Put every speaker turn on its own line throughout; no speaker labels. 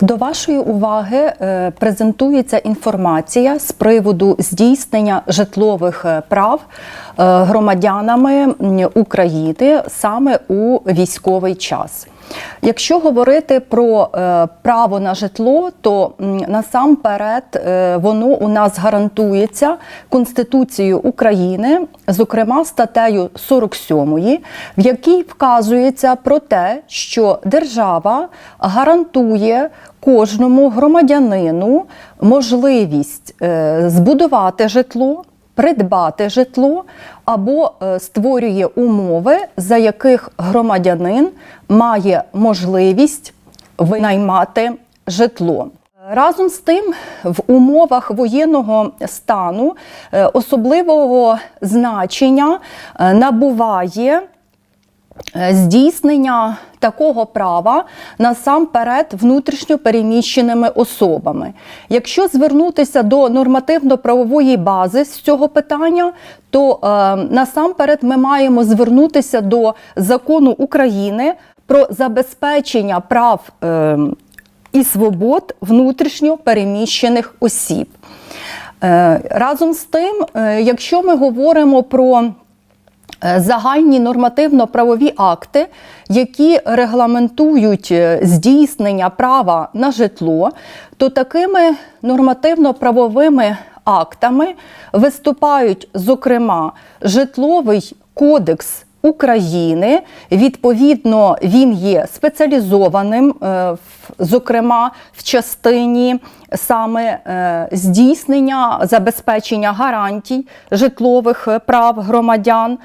До вашої уваги е, презентується інформація з приводу здійснення житлових е, прав е, громадянами України саме у військовий час. Якщо говорити про е, право на житло, то насамперед е, воно у нас гарантується Конституцією України, зокрема статтею 47, в якій вказується про те, що держава гарантує кожному громадянину можливість е, збудувати житло, придбати житло або е, створює умови, за яких громадянин має можливість винаймати житло. Разом з тим, в умовах воєнного стану е, особливого значення е, набуває здійснення такого права насамперед внутрішньо переміщеними особами. Якщо звернутися до нормативно-правової бази з цього питання, то е, насамперед ми маємо звернутися до закону України про забезпечення прав е, і свобод внутрішньо переміщених осіб. Е, Разом з тим, е, якщо ми говоримо про е, загальні нормативно-правові акти, які регламентують е, здійснення права на житло, то такими нормативно-правовими актами виступають, зокрема, житловий кодекс. України відповідно він є спеціалізованим, е, зокрема в частині саме е, здійснення забезпечення гарантій житлових е, прав громадян.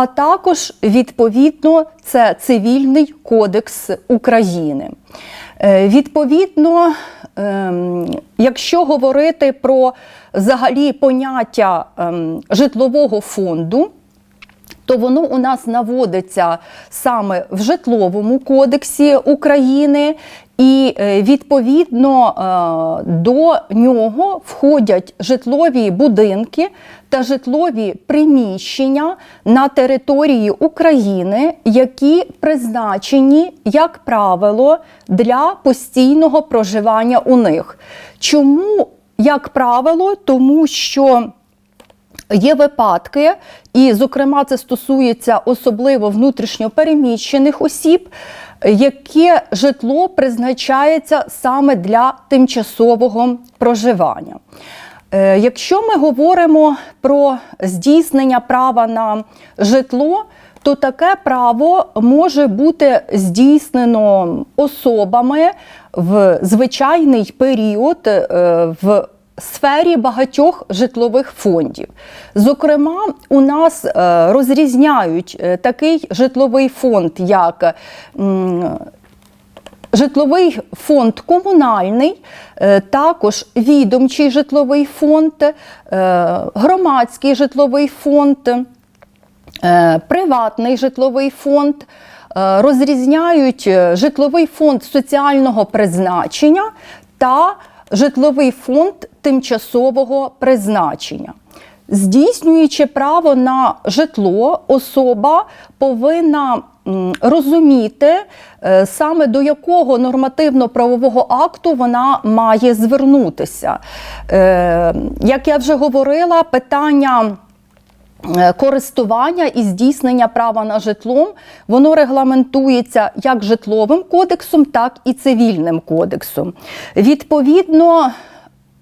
А також відповідно це Цивільний кодекс України. Е, Відповідно, ем, якщо говорити про взагалі поняття ем, житлового фонду, то воно у нас наводиться саме в житловому кодексі України, і е, відповідно е, до нього входять житлові будинки та житлові приміщення на території України, які призначені, як правило, для постійного проживання у них. Чому, як правило, тому що Є випадки, і, зокрема, це стосується особливо внутрішньо переміщених осіб, яке житло призначається саме для тимчасового проживання. Е, Якщо ми говоримо про здійснення права на житло, то таке право може бути здійснено особами в звичайний період е, в сфері багатьох житлових фондів. Зокрема, у нас е, розрізняють е, такий житловий фонд, як Житловий фонд комунальний, е, також відомчий житловий фонд, громадський житловий фонд, приватний житловий фонд. Розрізняють житловий фонд соціального призначення та житловий фонд тимчасового призначення. Здійснюючи право на житло, особа повинна розуміти е, саме до якого нормативно-правового акту вона має звернутися. Е, Як я вже говорила, питання. Е, Користування і здійснення права на житлом воно регламентується як житловим кодексом, так і цивільним кодексом. Відповідно,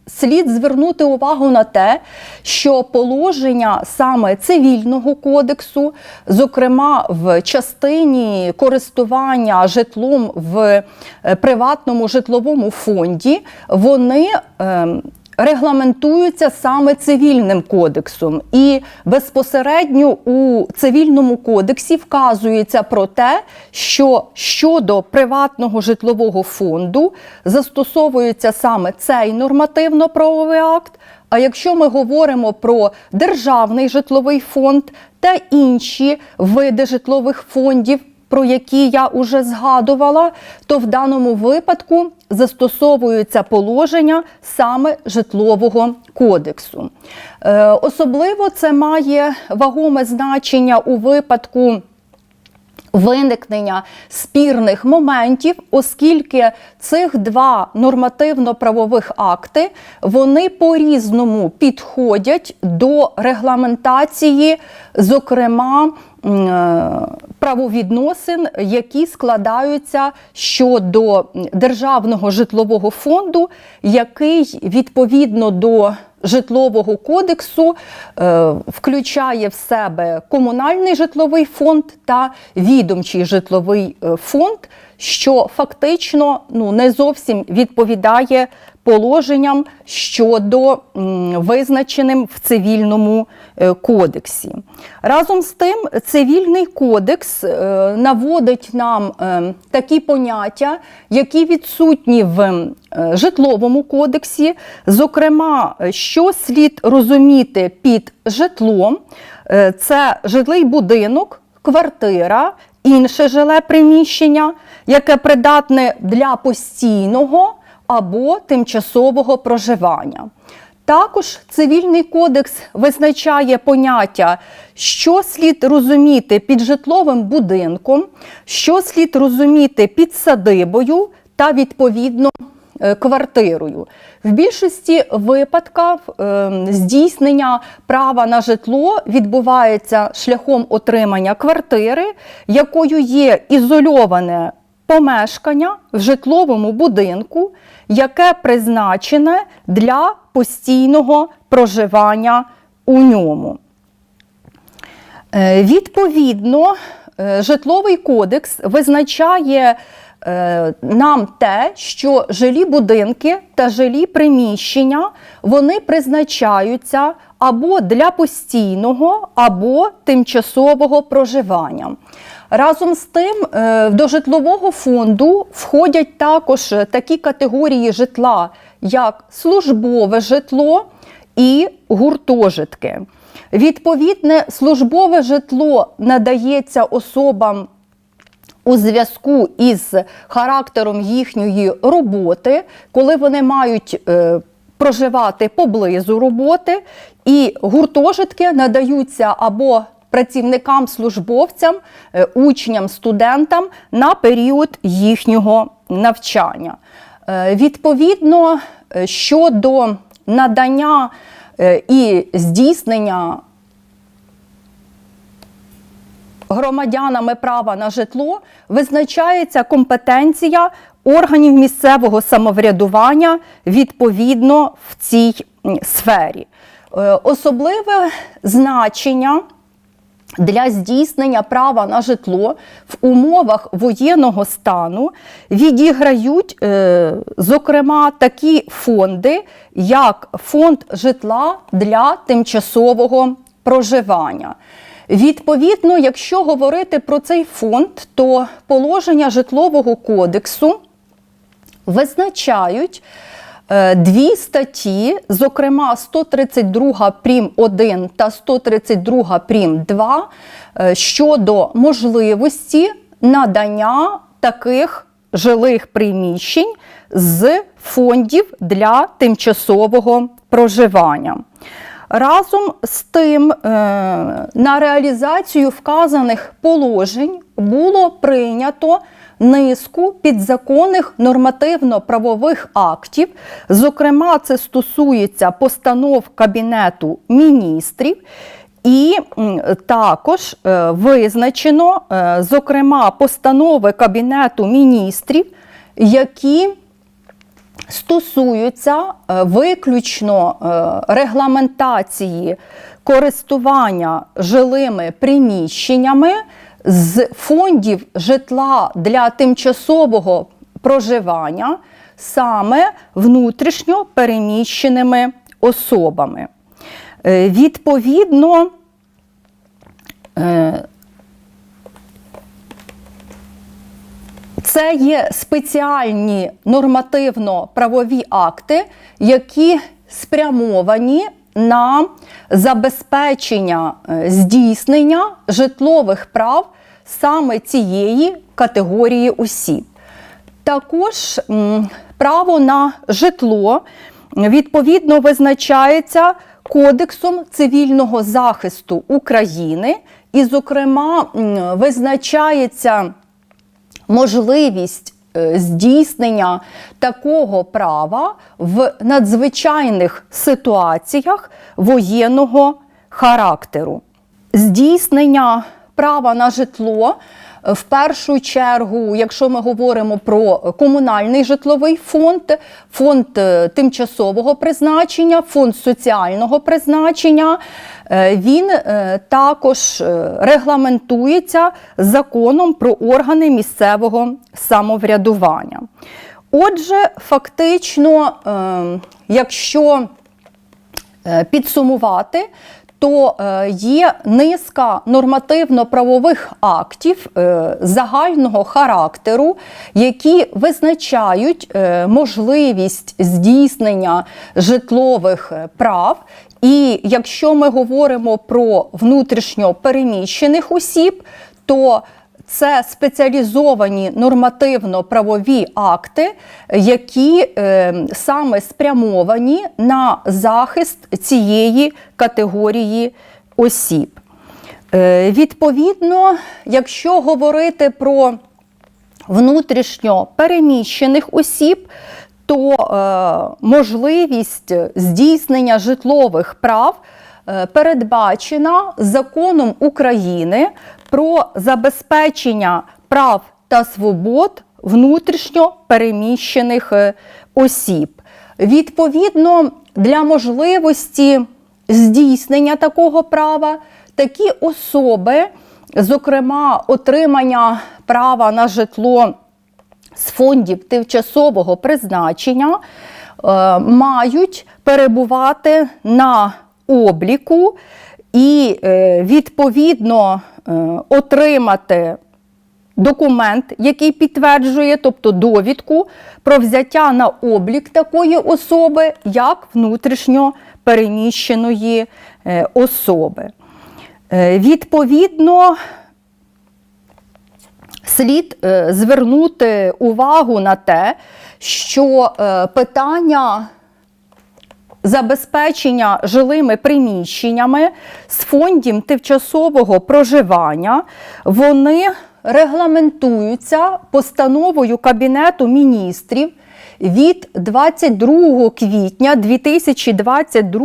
слід звернути увагу на те, що положення саме цивільного кодексу, зокрема в частині користування житлом в е, приватному житловому фонді, вони ем, регламентуються саме цивільним кодексом, і безпосередньо у цивільному кодексі вказується про те, що щодо приватного житлового фонду застосовується саме цей нормативно-правовий акт. А якщо ми говоримо про державний житловий фонд та інші види житлових фондів, про які я уже згадувала, то в даному випадку застосовуються положення саме житлового кодексу. Е, Особливо це має вагоме значення у випадку виникнення спірних моментів, оскільки цих два нормативно-правових акти вони по-різному підходять до регламентації, зокрема. Е, Правовідносин, які складаються щодо державного житлового фонду, який відповідно до житлового кодексу е, включає в себе комунальний житловий фонд та відомчий житловий е, фонд, що фактично ну, не зовсім відповідає положенням щодо визначеним в цивільному е, кодексі. Разом з тим, цивільний кодекс е, наводить нам е, такі поняття, які відсутні в житловому кодексі. Зокрема, що слід розуміти під житлом, це жилий будинок, квартира, інше жиле приміщення, яке придатне для постійного або тимчасового проживання. Також цивільний кодекс визначає поняття, що слід розуміти під житловим будинком, що слід розуміти під садибою та відповідно е, квартирою. В більшості випадків е, здійснення права на житло відбувається шляхом отримання квартири, якою є ізольоване помешкання в житловому будинку, яке призначене для постійного проживання у ньому. Е, Відповідно, е, житловий кодекс визначає е, нам те, що жилі будинки та жилі приміщення вони призначаються або для постійного, або тимчасового проживання. Разом з тим, е, до житлового фонду входять також такі категорії житла, як службове житло і гуртожитки. Відповідне службове житло надається особам у зв'язку із характером їхньої роботи, коли вони мають е, проживати поблизу роботи, і гуртожитки надаються або працівникам, службовцям, е, учням, студентам на період їхнього навчання. Е, Відповідно, е, щодо надання і здійснення громадянами права на житло визначається компетенція органів місцевого самоврядування відповідно в цій сфері. Е, Особливе значення для здійснення права на житло в умовах воєнного стану відіграють, е, зокрема, такі фонди, як фонд житла для тимчасового проживання. Відповідно, якщо говорити про цей фонд, то положення житлового кодексу визначають е, дві статті, зокрема 132 прим 1 та 132 прим 2, е, щодо можливості надання таких жилих приміщень з фондів для тимчасового проживання. Разом з тим, е, на реалізацію вказаних положень було прийнято низку підзаконних нормативно-правових актів. Зокрема, це стосується постанов Кабінету міністрів. І також е, визначено, е, зокрема, постанови Кабінету міністрів, які стосуються е, виключно е, регламентації користування жилими приміщеннями з фондів житла для тимчасового проживання саме внутрішньо переміщеними особами. Е, Відповідно, Це є спеціальні нормативно-правові акти, які спрямовані на забезпечення е, здійснення житлових прав саме цієї категорії осіб. Також право на житло відповідно визначається Кодексом цивільного захисту України, і, зокрема, визначається можливість е, здійснення такого права в надзвичайних ситуаціях воєнного характеру. Здійснення права на житло. В першу чергу, якщо ми говоримо про комунальний житловий фонд, фонд е, тимчасового призначення, фонд соціального призначення, е, він е, також регламентується законом про органи місцевого самоврядування. Отже, фактично, е, якщо підсумувати, то е, є низка нормативно-правових актів е, загального характеру, які визначають е, можливість здійснення житлових прав. І якщо ми говоримо про внутрішньо переміщених осіб, то це спеціалізовані нормативно-правові акти, які е, саме спрямовані на захист цієї категорії осіб. Е, відповідно, якщо говорити про внутрішньо переміщених осіб, то е, можливість здійснення житлових прав е, передбачена законом України про забезпечення прав та свобод внутрішньо переміщених е, осіб. Відповідно, для можливості здійснення такого права такі особи, зокрема, отримання права на житло з фондів тимчасового призначення, е, мають перебувати на обліку і, е, відповідно, отримати документ, який підтверджує, тобто довідку про взяття на облік такої особи, як внутрішньо переміщеної е, особи. Е, Відповідно, слід е, звернути увагу на те, що е, питання забезпечення жилими приміщеннями з фондів тимчасового проживання, вони регламентуються постановою Кабінету міністрів від 22 квітня 2022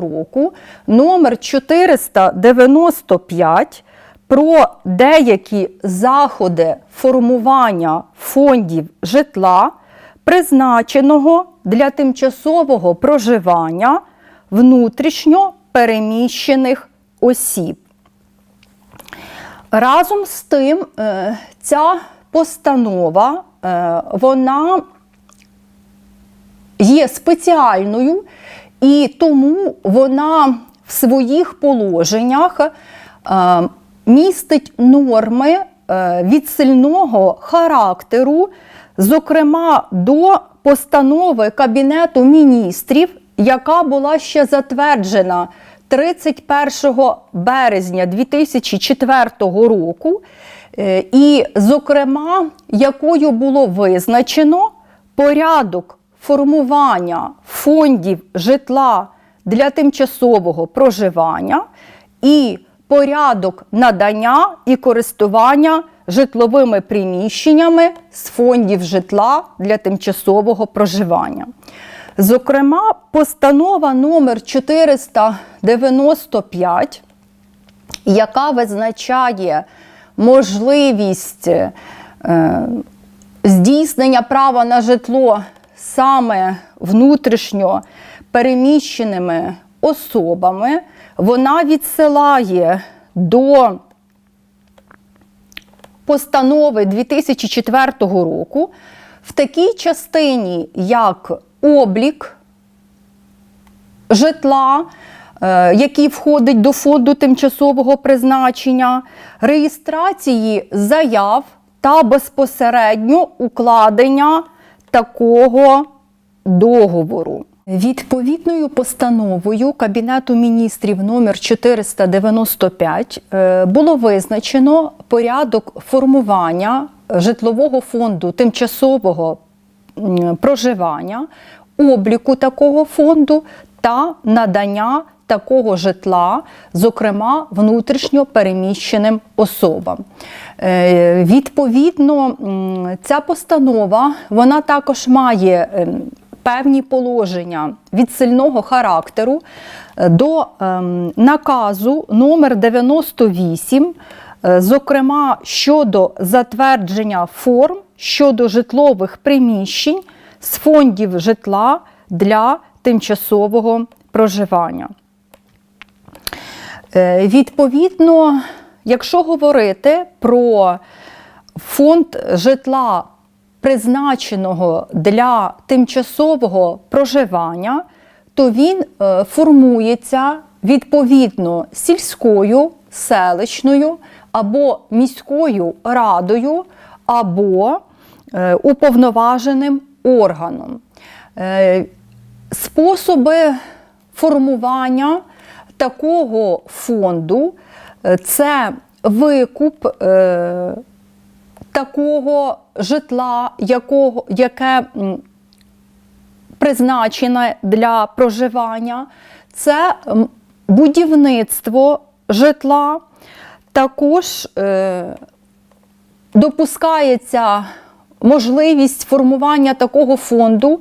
року номер 495 про деякі заходи формування фондів житла, призначеного для тимчасового проживання внутрішньо переміщених осіб. Разом з тим, е, ця постанова е, вона є спеціальною, і тому вона в своїх положеннях е, містить норми е, відсильного характеру, зокрема до постанови Кабінету міністрів, яка була ще затверджена 31 березня 2004 року, е, і, зокрема, якою було визначено порядок формування фондів житла для тимчасового проживання і порядок надання і користування житловими приміщеннями з фондів житла для тимчасового проживання. Зокрема, постанова номер 495, яка визначає можливість е, здійснення права на житло саме внутрішньо переміщеними особами, вона відсилає до постанови 2004 року в такій частині, як облік житла, е, який входить до фонду тимчасового призначення, реєстрації заяв та безпосередньо укладення такого договору. Відповідною постановою Кабінету міністрів номер 495 е, було визначено порядок формування житлового фонду тимчасового проживання, обліку такого фонду та надання такого житла, зокрема внутрішньо переміщеним особам. Е, Відповідно, ця постанова вона також має ем, певні положення відсильного характеру е, до ем, наказу номер 98, е, зокрема щодо затвердження форм щодо житлових приміщень з фондів житла для тимчасового проживання. Е, Відповідно, якщо говорити про фонд житла, призначеного для тимчасового проживання, то він е, формується відповідно сільською, селищною або міською радою, або е, уповноваженим органом. Е, Способи формування такого фонду це викуп такого житла, якого, яке призначене для проживання, це будівництво житла, також е, допускається можливість формування такого фонду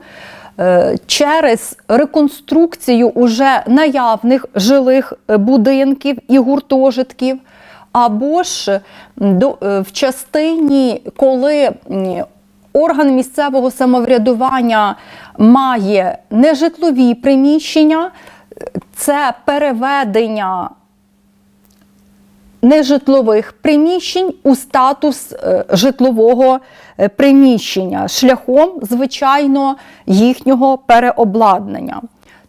е, через реконструкцію уже наявних жилих е, будинків і гуртожитків, або ж е, в частині, коли орган місцевого самоврядування має нежитлові приміщення, це переведення нежитлових приміщень у статус е, житлового е, приміщення шляхом, звичайно, їхнього переобладнання.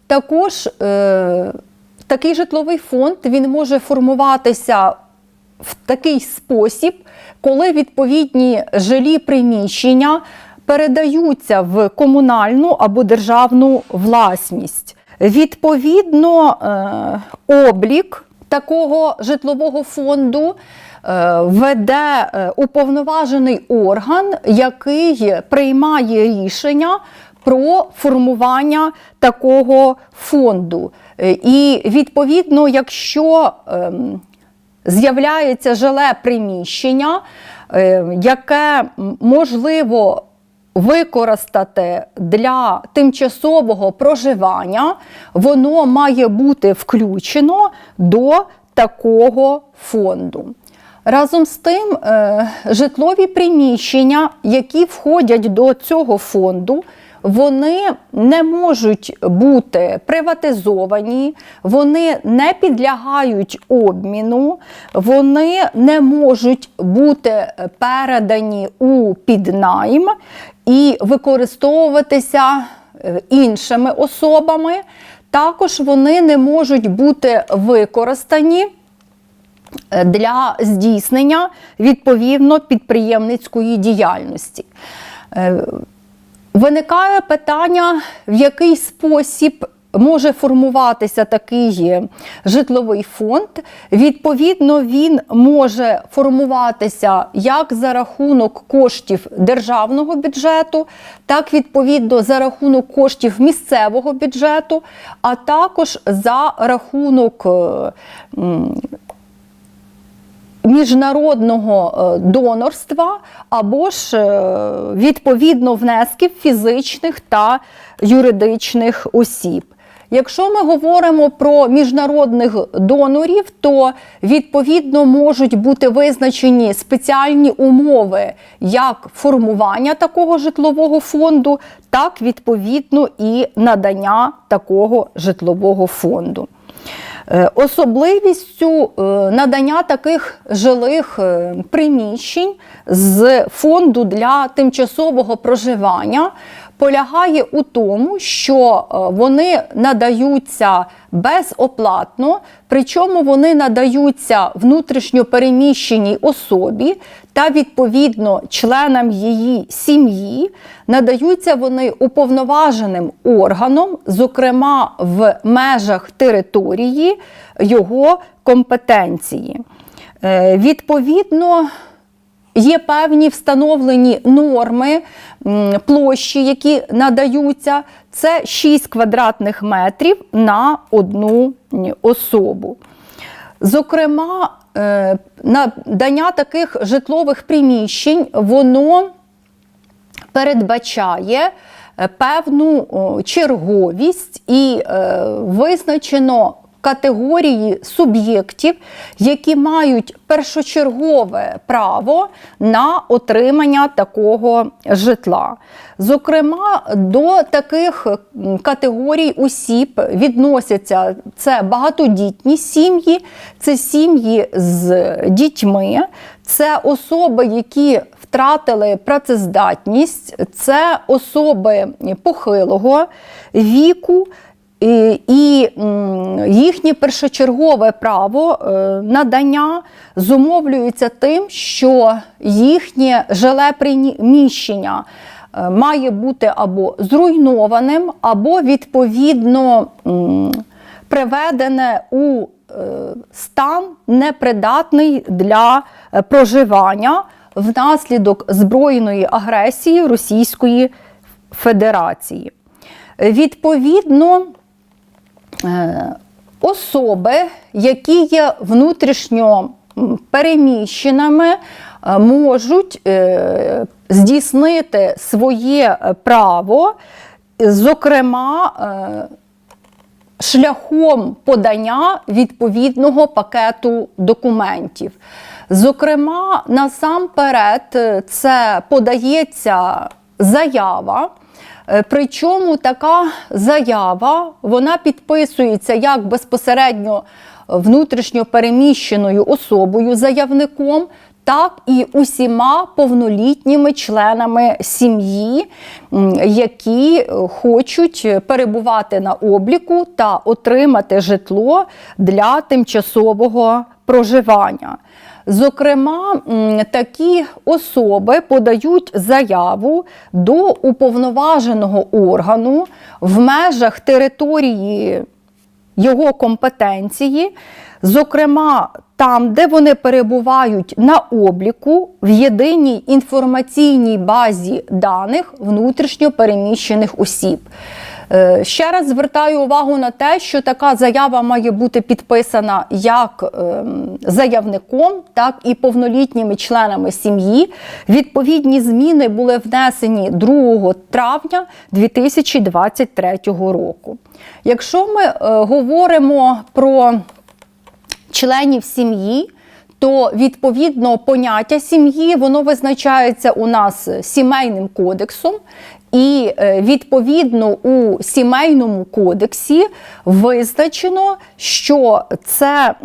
Також е, такий житловий фонд він може формуватися в такий спосіб, коли відповідні жилі приміщення передаються в комунальну або державну власність. Відповідно, е, облік такого житлового фонду е, веде е, уповноважений орган, який приймає рішення про формування такого фонду. І відповідно, якщо ем, з'являється жиле приміщення, е, яке можливо використати для тимчасового проживання, воно має бути включено до такого фонду. Разом з тим, е, житлові приміщення, які входять до цього фонду, вони не можуть бути приватизовані, вони не підлягають обміну, вони не можуть бути передані у піднайм і використовуватися е, іншими особами. Також вони не можуть бути використані е, для здійснення відповідно підприємницької діяльності. Виникає питання, в який спосіб може формуватися такий житловий фонд. Відповідно, він може формуватися як за рахунок коштів державного бюджету, так відповідно за рахунок коштів місцевого бюджету, а також за рахунок е, міжнародного е, донорства або ж е, відповідно внесків фізичних та юридичних осіб. Якщо ми говоримо про міжнародних донорів, то відповідно можуть бути визначені спеціальні умови як формування такого житлового фонду, так відповідно і надання такого житлового фонду. Е, Особливістю е, надання таких жилих е, приміщень з фонду для тимчасового проживання полягає у тому, що е, вони надаються безоплатно, причому вони надаються внутрішньо переміщеній особі та відповідно членам її сім'ї. Надаються вони уповноваженим органом, зокрема в межах території його компетенції. Е, Відповідно, Є певні встановлені норми площі, які надаються. Це 6 квадратних метрів на одну особу. Зокрема, е, надання таких житлових приміщень, воно передбачає е, певну черговість і е, визначено категорії суб'єктів, які мають першочергове право на отримання такого житла. Зокрема, до таких категорій осіб відносяться це багатодітні сім'ї, це сім'ї з дітьми, це особи, які втратили працездатність, це особи похилого віку. І, їхнє першочергове право е, надання зумовлюється тим, що їхнє жиле приміщення е, має бути або зруйнованим, або відповідно приведене у е, стан непридатний для проживання внаслідок збройної агресії Російської Федерації. Відповідно, особи, які є внутрішньо переміщеними, е, можуть е, здійснити своє е, право, зокрема, е, шляхом подання відповідного пакету документів. Зокрема, насамперед, е, це подається заява. Е, Причому така заява вона підписується як безпосередньо внутрішньо переміщеною особою, заявником, так і усіма повнолітніми членами сім'ї, які хочуть перебувати на обліку та отримати житло для тимчасового проживання. Зокрема, такі особи подають заяву до уповноваженого органу в межах території його компетенції, зокрема там, де вони перебувають на обліку в єдиній інформаційній базі даних внутрішньо переміщених осіб. Е, Ще раз звертаю увагу на те, що така заява має бути підписана як ем, заявником, так і повнолітніми членами сім'ї. Відповідні зміни були внесені 2 травня 2023 року. Якщо ми е, говоримо про членів сім'ї, то відповідно поняття сім'ї воно визначається у нас сімейним кодексом. І е, відповідно у сімейному кодексі визначено, що це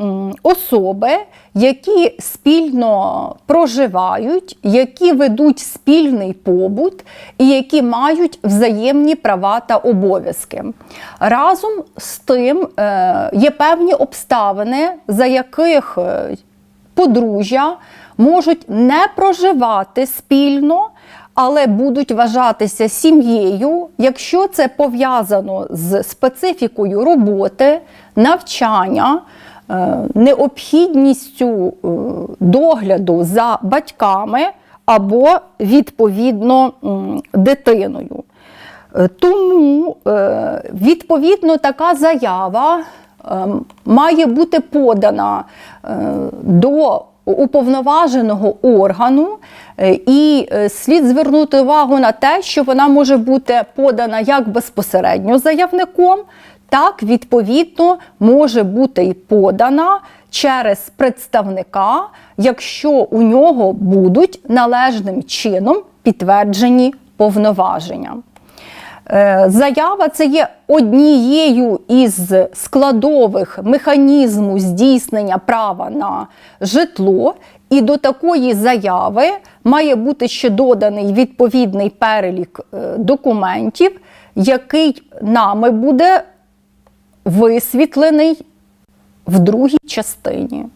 особи, які спільно проживають, які ведуть спільний побут і які мають взаємні права та обов'язки. Разом з тим е, є певні обставини, за яких е, подружжя можуть не проживати спільно, але будуть вважатися сім'єю, якщо це пов'язано з специфікою роботи, навчання, е, необхідністю е, догляду за батьками або відповідно дитиною. Е, Тому відповідно така заява е, має бути подана до уповноваженого органу, е, і е, слід звернути увагу на те, що вона може бути подана як безпосередньо заявником, так відповідно може бути і подана через представника, якщо у нього будуть належним чином підтверджені повноваження. Е, Заява це є однією із складових механізму здійснення права на житло, і до такої заяви має бути ще доданий відповідний перелік е, документів, який нами буде висвітлений в другій частині.